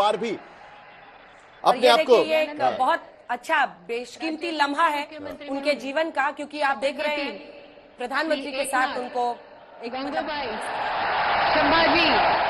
बार भी। अपने आप को ये एक हाँ। बहुत अच्छा बेशकीमती लम्हा है उनके जीवन का क्योंकि आप देख रहे हैं प्रधानमंत्री के साथ उनको एक मतलब संभाजी।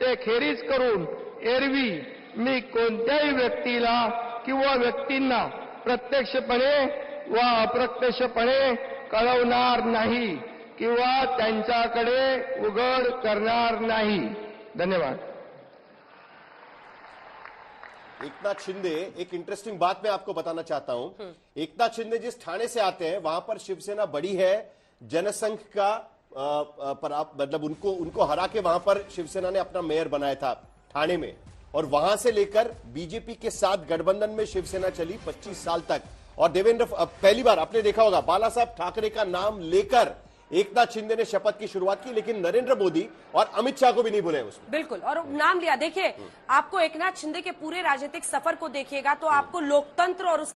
ते खेरीज करून एरवी मी कोणत्याही व्यक्तीला किंवा व्यक्तींना प्रत्यक्षपणे व अप्रत्यक्षपणे कळवणार नाही किंवा त्यांच्याकडे उघड करणार नाही. धन्यवाद. एकनाथ शिंदे एक इंटरेस्टिंग बात मैं आपको बताना चाहता हूं। एकनाथ शिंदे जिस थाने से आते हैं वहां पर शिवसेना बड़ी है जनसंघ का पर आप मतलब उनको उनको हरा के वहाँ पर शिवसेना ने अपना मेयर बनाया था ठाणे में। और वहाँ से लेकर बीजेपी के साथ गठबंधन में शिवसेना चली 25 साल तक। और देवेंद्र पहली बार, आपने देखा होगा, बाला साहब ठाकरे का नाम लेकर एकनाथ शिंदे ने शपथ की शुरुआत की, लेकिन नरेंद्र मोदी और अमित शाह को भी नहीं भूले उसमें बिल्कुल, और नाम लिया। देखिए, आपको एकनाथ शिंदे के पूरे राजनीतिक सफ़र को देखिएगा तो आपको लोकतंत्र और उस